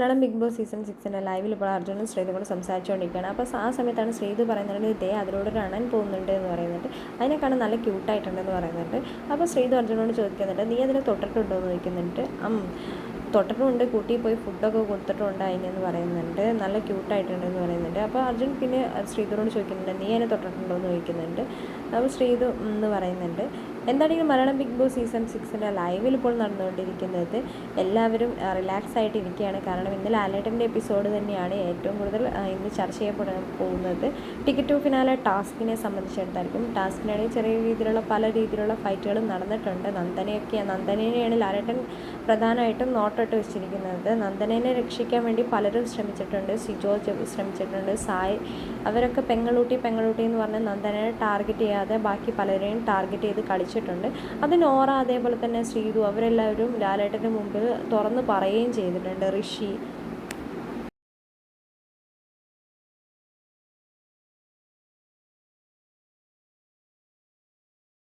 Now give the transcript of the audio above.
Malayalam big boss season സിക്സിന്റെ ലൈവിൽ ഇപ്പോൾ അർജുനും ശ്രീതു സംസാരിച്ചുകൊണ്ടിരിക്കുകയാണ്. അപ്പോൾ ആ സമയത്താണ് ശ്രീതു പറയുന്നത് ഇതേ അതിലൂടെ അണൻ പോകുന്നുണ്ട് എന്ന് പറയുന്നുണ്ട്. അതിനെ കാണാൻ നല്ല ക്യൂട്ടായിട്ടുണ്ടെന്ന് പറയുന്നുണ്ട്. അപ്പോൾ ശ്രീതു അർജുനോട് ചോദിക്കുന്നുണ്ട് നീ അതിനെ തൊട്ടിട്ടുണ്ടോ? എന്ന് ചോദിക്കുന്നുണ്ട്. അം തൊട്ടിട്ടുമുണ്ട് കൂട്ടി പോയി ഫുഡൊക്കെ കൊടുത്തിട്ടുണ്ട് അതിനെന്ന് പറയുന്നുണ്ട്. നല്ല ക്യൂട്ടായിട്ടുണ്ട് എന്ന് പറയുന്നുണ്ട്. അപ്പോൾ അർജുൻ പിന്നെ ശ്രീധുനോട് ചോദിക്കുന്നുണ്ട് നീ അതിനെ തൊട്ടിട്ടുണ്ടോ? എന്ന് ചോദിക്കുന്നുണ്ട്. അപ്പോൾ ശ്രീധു എന്ന് പറയുന്നുണ്ട്. എന്താണെങ്കിലും മലയാളം ബിഗ് ബോസ് സീസൺ സിക്സിന്റെ ലൈവിൽ ഇപ്പോൾ നടന്നുകൊണ്ടിരിക്കുന്നത്? എല്ലാവരും റിലാക്സ് ആയിട്ട് ഇരിക്കുകയാണ്. കാരണം ഇന്ന് ലാലേട്ടന്റെ എപ്പിസോഡ് തന്നെയാണ് ഏറ്റവും കൂടുതൽ ഇന്ന് ചർച്ച ചെയ്യപ്പെടാൻ പോകുന്നത്. ടിക്കറ്റ് ടു ഫിനാലെ ടാസ്കിനെ സംബന്ധിച്ചിടത്തായിരിക്കും. ടാസ്കിനിടയിൽ ചെറിയ രീതിയിലുള്ള പല രീതിയിലുള്ള ഫൈറ്റുകളും നടന്നിട്ടുണ്ട്. നന്ദനയൊക്കെ നന്ദനെയാണ് ലാലേട്ടൻ പ്രധാനമായിട്ടും നോട്ടിട്ട് വെച്ചിരിക്കുന്നത്. നന്ദനെ രക്ഷിക്കാൻ വേണ്ടി പലരും ശ്രമിച്ചിട്ടുണ്ട്. സിജോ ശ്രമിച്ചിട്ടുണ്ട്. സായ് അവരൊക്കെ പെങ്ങളൂട്ടി പെങ്ങളൂട്ടി എന്ന് പറഞ്ഞ് നന്ദനെ ടാർഗറ്റ് ചെയ്യാതെ ബാക്കി പലരെയും ടാർഗറ്റ് ചെയ്ത് കളിച്ചിട്ടുണ്ട് അത് അതേപോലെ തന്നെ ശ്രീതു അവരെല്ലാവരും ലാലേട്ടന്റെ മുമ്പിൽ തുറന്ന് പറയുകയും ചെയ്തിട്ടുണ്ട്. ഋഷി